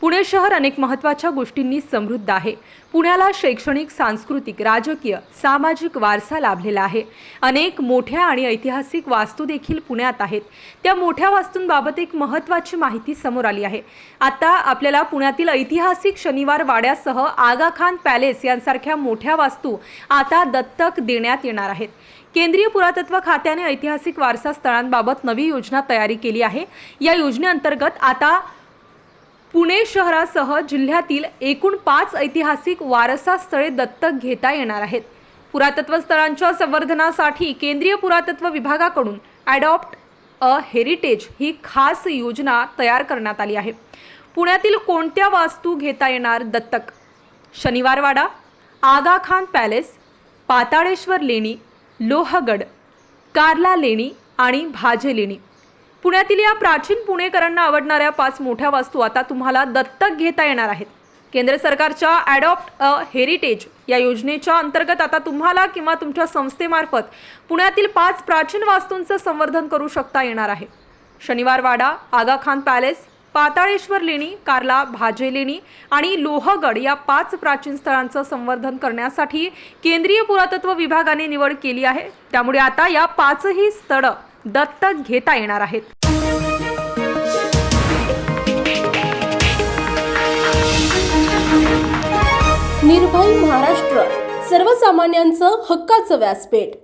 पुणे शहर अनेक महत्त्वाच्या गोष्टींनी समृद्ध आहे. पुण्याला शैक्षणिक सांस्कृतिक राजकीय सामाजिक वारसा लाभलेला आहे. अनेक मोठ्या आणि ऐतिहासिक वास्तू देखील पुण्यात आहेत. त्या मोठ्या वास्तूंबाबत एक महत्त्वाची माहिती समोर आली आहे. आता आपल्याला पुण्यातील ऐतिहासिक शनिवार वाड्यासह आगा खान पॅलेस यांसारख्या मोठ्या वास्तू आता दत्तक देण्यात येणार आहेत. केंद्रीय पुरातत्व खात्याने ऐतिहासिक वारसा स्थळांबाबत नवी योजना तयारी केली आहे. या योजनेअंतर्गत आता पुणे शहरासह जिल्ह्यातील एकूण पाच ऐतिहासिक वारसा स्थळे दत्तक घेता येणार आहेत. पुरातत्व स्थळांच्या संवर्धनासाठी केंद्रीय पुरातत्व विभागाकडून ॲडॉप्ट अ हेरिटेज ही खास योजना तयार करण्यात आली आहे. पुण्यातील कोणत्या वास्तू घेता येणार दत्तक? शनिवारवाडा आगा खान पॅलेस पाताळेश्वर लेणी लोहगड कार्ला लेणी आणि भाजे लेणी. पुण्यातील या प्राचीन पुणेकरांना आवडणाऱ्या पाच मोठ्या वास्तू आता तुम्हाला दत्तक घेता येणार आहेत. केंद्र सरकारच्या ॲडॉप्ट अ हेरिटेज या योजनेच्या अंतर्गत आता तुम्हाला किंवा तुमच्या संस्थेमार्फत पुण्यातील पाच प्राचीन वास्तूंचं संवर्धन करू शकता येणार आहे. शनिवारवाडा आगा खान पॅलेस पाताळेश्वर लेणी कार्ला भाजे लेणी आणि लोहगड या पाच प्राचीन स्थळांचं संवर्धन करण्यासाठी केंद्रीय पुरातत्व विभागाने निवड केली आहे. त्यामुळे आता या पाचही स्थळं दत्तक घेता येणार आहेत. निर्भय महाराष्ट्र सर्वसामान्यांचं हक्काचं व्यासपीठ.